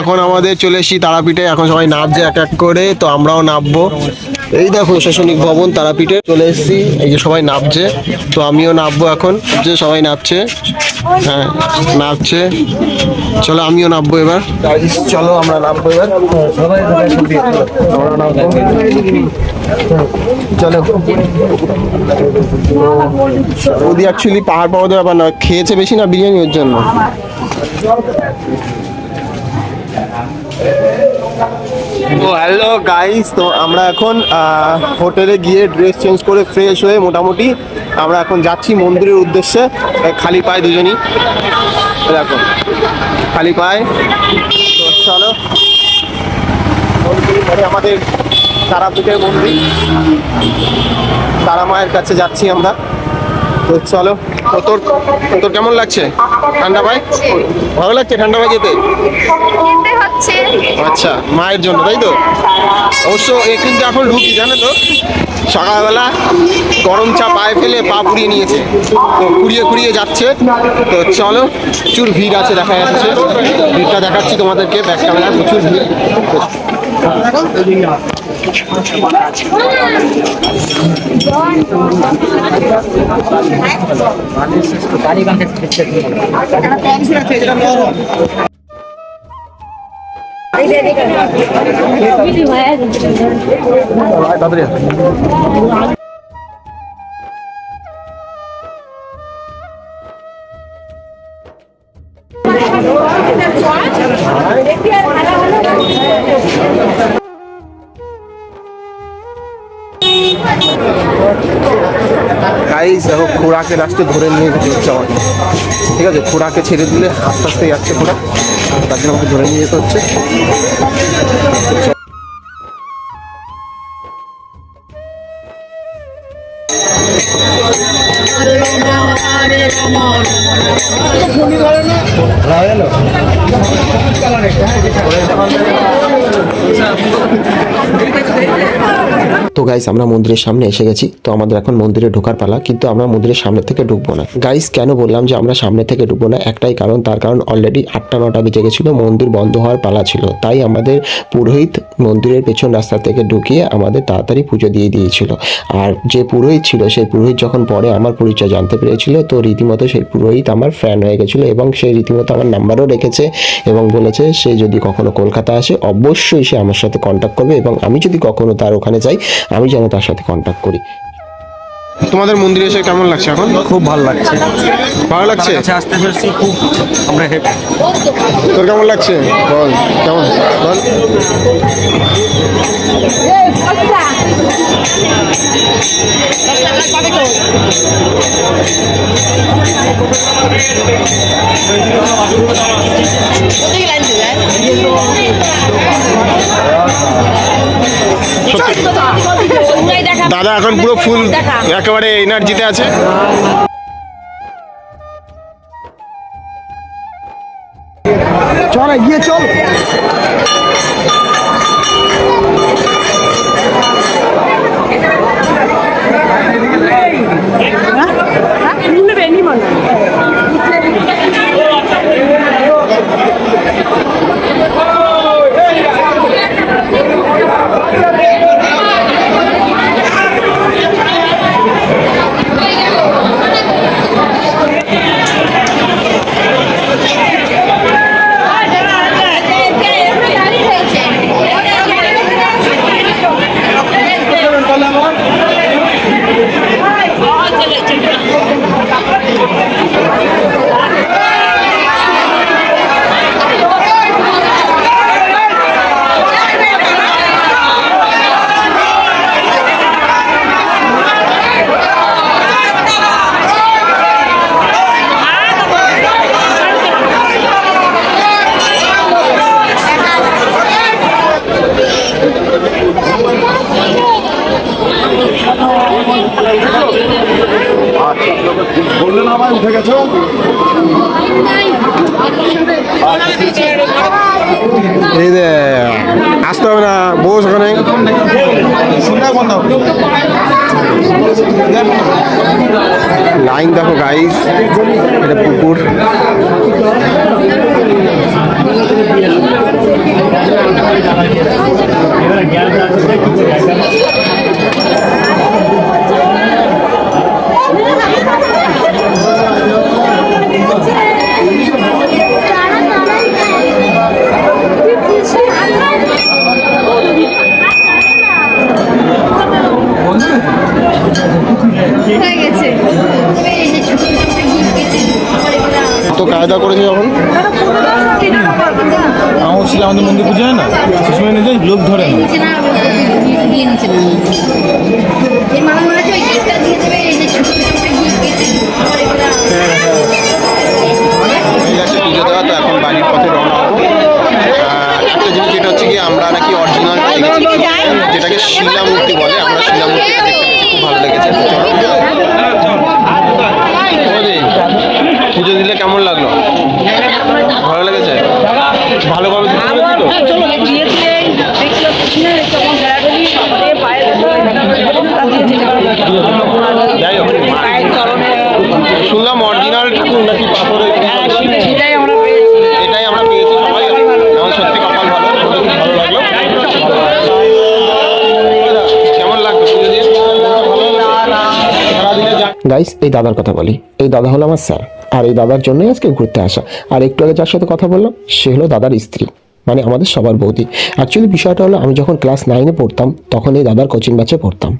এখন আমাদের চলে এসেছি তারাপীঠে। এখন সবাই নামছে এক এক করে তো আমরাও নামবো। এই দেখো প্রশাসনিক ভবন তারাপীঠে চলে এসেছি। এই যে সবাই নামছে তো আমিও নামবো এখন। যে সবাই নামছে হ্যাঁ নামছে। চলো আমিও নামবো এবার। চলো আমরা নামবো এবার। চলো। ওদি অ্যাকচুয়ালি পাহাড় পাওয়া ব্যাপার না খেয়েছে বেশি না বিরিয়ানি ওর জন্য? হ্যালো গাইস তো আমরা এখন হোটেলে গিয়ে ড্রেস চেঞ্জ করে ফ্রেশ হয়ে মোটামুটি আমরা এখন যাচ্ছি মন্দিরের উদ্দেশ্যে। খালি পায়ে দুজনই। দেখো, খালি পায়ে। চলো। মন্দির মানে আমাদের তারাপীঠের মন্দির। তারা মায়ের কাছে যাচ্ছি আমরা। তো চলো তো তোর তোর কেমন লাগছে? ঠান্ডা পায়? ভালো লাগছে ঠান্ডা পায় যেতে আচ্ছা মায়ের জন্য তাই তো? অবশ্য এ কিন্তু এখন ঢুকি জানো তো? সকালবেলা গরম চা পায়ে ফেলে পা পুড়িয়ে নিয়েছে। তো কুড়িয়ে কুড়িয়ে যাচ্ছে। তো চলো প্রচুর ভিড় আছে দেখা যাচ্ছে। ভিড়টা দেখাচ্ছি তোমাদেরকে ব্যাক ক্যামেরা প্রচুর ভিড়। তাড়াতাড়ি গাইস দেখো খোড়াকে লাস্টে ধরে নিয়ে যেতে হচ্ছে আমাকে ঠিক আছে? খোড়াকে ছেড়ে দিলে আস্তে আস্তে যাচ্ছে খোড়া। তার জন্য আমাকে ধরে নিয়ে যেতে হচ্ছে। তো গাইস আমরা মন্দিরের সামনে এসে গেছি। তো আমাদের এখন মন্দিরে ঢোকার পালা, কিন্তু আমরা মন্দিরের সামনে থেকে ঢুকবো না। গাইস কেন বললাম যে আমরা সামনে থেকে ঢুকবো না? একটাই কারণ, তার কারণ অলরেডি আটটা, নটা বেজে গেছিল, মন্দির বন্ধ হওয়ার পালা ছিল। তাই আমাদের পুরোহিত মন্দিরের পেছন রাস্তা থেকে ঢুকিয়ে আমাদের তাড়াতাড়ি পুজো দিয়ে দিয়েছিল। আর যে পুরোহিত ছিল, সেই পুরোহিত যখন পরে আমার পরিচয় জানতে পেরেছিল, তো রীতিমতো সেই পুরোহিত আমার ফ্যান হয়ে গেছিল এবং সে রীতিমতো আমার নাম্বারও রেখেছে এবং বলেছে, সে যদি কখনো কলকাতা আসে, অবশ্যই সে আমার সাথে কন্ট্যাক্ট করবে এবং আমি যদি কখনো তার ওখানে যাই আমি যেন তার সাথে কন্ট্যাক্ট করি। তোমাদের মন্দিরে এসে কেমন লাগছে এখন? খুব ভালো লাগছে। ভালো লাগছে? আসতে আসতে খুব আমরা হ্যাপি তোর কেমন লাগছে? বল কেমন? বল। দাদা এখন পুরো ফুল একেবারে এনার্জিতে আছে। চল গিয়ে চল। আবার উঠে গেছো। এই যে, আসতে হবে না, বস ওখানে। লাইন দেখো গাইস এটা পুকুর। কায়দা করেছে যখন? আমার ছিল আমাদের মন্দির পুজো হয় না? সে সময় নিজে লোক ধরে না। তো এখন হচ্ছে কি আমরা নাকি যেটাকে বলে আমরা ভালো লেগেছে। পুজো দিলে কেমন লাগল? ভালো লেগেছে? ভালোভাবে যাই হোক, শুনলাম অরিজিনাল ঠাকুর নাকি পাথরের এটাই সবাই। সত্যি ভালো ভালো লাগল। কেমন লাগল গাইস এই দাদার কথা বলি। এই দাদা হলো আমার স্যার। আর এই দাদার জন্যই আজকে ঘুরতে আসা। আর একটু আগে যার সাথে কথা বললাম, সে হলো দাদার স্ত্রী মানে আমাদের সবার বৌদি। অ্যাকচুয়ালি বিষয়টা হলো, আমি যখন ক্লাস নাইনে পড়তাম, তখন এই দাদার কোচিং ব্যাচে পড়তাম।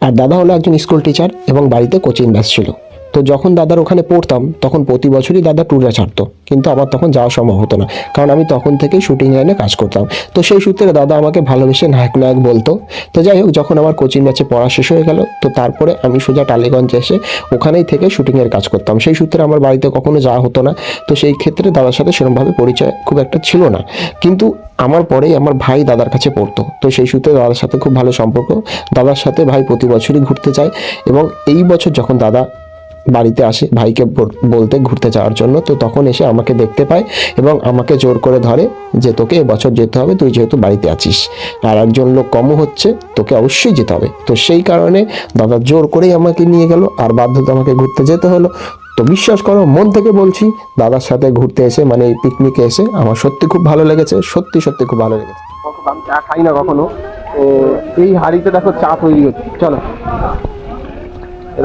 আর দাদা হলো একজন স্কুল টিচার এবং বাড়িতে কোচিং ব্যাচ ছিল। তো যখন দাদার ওখানে পড়তাম, তখন প্রতি বছরই দাদা ট্যুরে ছাড়তো। কিন্তু আমার তখন যাওয়া সম্ভব হতো না। কারণ আমি তখন থেকেই শুটিং লাইনে কাজ করতাম। তো সেই সূত্রে দাদা আমাকে ভালোবেসে নায়ক নায়ক বলতো। তো যাই হোক, যখন আমার কোচিং ম্যাচে পড়া শেষ হয়ে গেল, তো তারপরে আমি সোজা টালিগঞ্জে এসে ওখানেই থেকে শুটিংয়ের কাজ করতাম। সেই সূত্রে আমার বাড়িতে কখনো যাওয়া হতো না। তো সেই ক্ষেত্রে দাদার সাথে সেরকমভাবে পরিচয় খুব একটা ছিল না। কিন্তু আমার পরেই আমার ভাই দাদার কাছে পড়তো। তো সেই সূত্রে দাদার সাথে খুব ভালো সম্পর্ক। দাদার সাথে ভাই প্রতি বছরই ঘুরতে যায়। এবং এই বছর যখন দাদা বাড়িতে আসে, ভাইকে বল- বলতে ঘুরতে যাওয়ার জন্য। তো তখন এসে আমাকে দেখতে পায় এবং আমাকে জোর করে ধরে যে তোকে এবছর যেতে হবে, তুই যেহেতু বাড়িতে আছিস। আর একজন লোক কমও হচ্ছে, তোকে অবশ্যই যেতে হবে। তো সেই কারণে দাদা জোর করেই আমাকে নিয়ে গেল, আর বাধ্যতা আমাকে ঘুরতে যেতে হলো। তো বিশ্বাস করো, মন থেকে বলছি, দাদার সাথে ঘুরতে এসে মানে এই পিকনিকে এসে আমার সত্যি খুব ভালো লেগেছে, সত্যি সত্যি খুব ভালো লেগেছে। আমি চা খাই না কখনো এই হাড়িতে দেখো চা তৈরি হচ্ছে। চলো। এ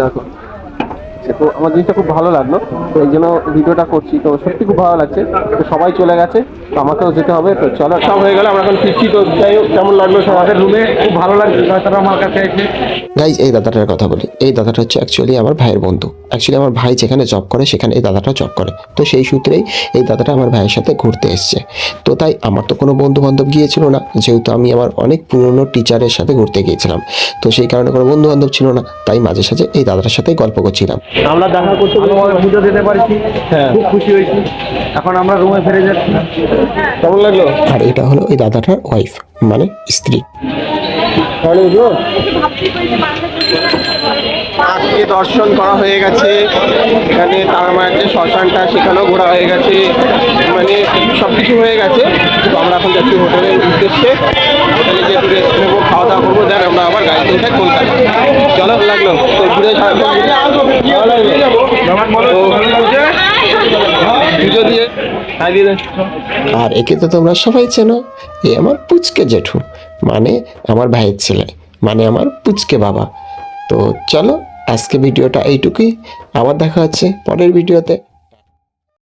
দেখো তো আমার জিনিসটা খুব ভালো লাগল। তো এই জন্য ভিডিওটা করছি। তো সত্যি খুব ভালো লাগছে। তো সবাই চলে গেছে। তো আমাকেও যেতে হবে। তো চলো। সব হয়ে গেল আমরা এখন ফিরছি। তো যাই হোক কেমন লাগল সবাই রুমে খুব ভালো লাগছে। তারা আমার কাছে এসে। গাইজ এই দাদাটার কথা বলি। এই দাদাটা হচ্ছে অ্যাকচুয়ালি আমার ভাইয়ের বন্ধু। অ্যাকচুয়ালি আমার ভাই যেখানে জব করে সেখানে এই দাদাটা জব করে। তো সেই সূত্রেই এই দাদাটা আমার ভাইয়ের সাথে ঘুরতে এসছে। তো তাই আমার তো কোনো বন্ধু বান্ধব গিয়েছিল না। যেহেতু আমি আমার অনেক পুরনো টিচারের সাথে ঘুরতে গিয়েছিলাম। তো সেই কারণে কোনো বন্ধু বান্ধব ছিল না। তাই মাঝে সাঝে এই দাদাটার সাথেই গল্প করছিলাম। আমরা দেখা করতে ভালোভাবে পুজো দিতে পারছি হ্যাঁ। খুব খুশি হয়েছি। এখন আমরা রুমে ফিরে যাচ্ছি। কেমন লাগল? আর এটা হলো এই দাদাটার ওয়াইফ মানে স্ত্রী। আজকে দর্শন করা হয়ে গেছে। এখানে তার মায়ের যে শ্মশানটা সেখানেও ঘোরা হয়ে গেছে। মানে সব কিছু হয়ে গেছে। তো আমরা এখন যাচ্ছি হোটেলের উদ্দেশ্যে। হোটেলে যেহেতু রেস্ট নেব খাওয়া দাওয়া করব দেন আমরা আবার গাড়িতে উঠে কলকাতা চলো লাগল তো ঘুরে ঘুরে। আর একে তো তোমরা সবাই চেনো, এ আমার পুচকে জেঠু মানে আমার ভাইয়ের ছেলে মানে আমার পুচকে বাবা তো চলো, আজকে ভিডিওটা এইটুকুই আবার দেখা হচ্ছে পরের ভিডিওতে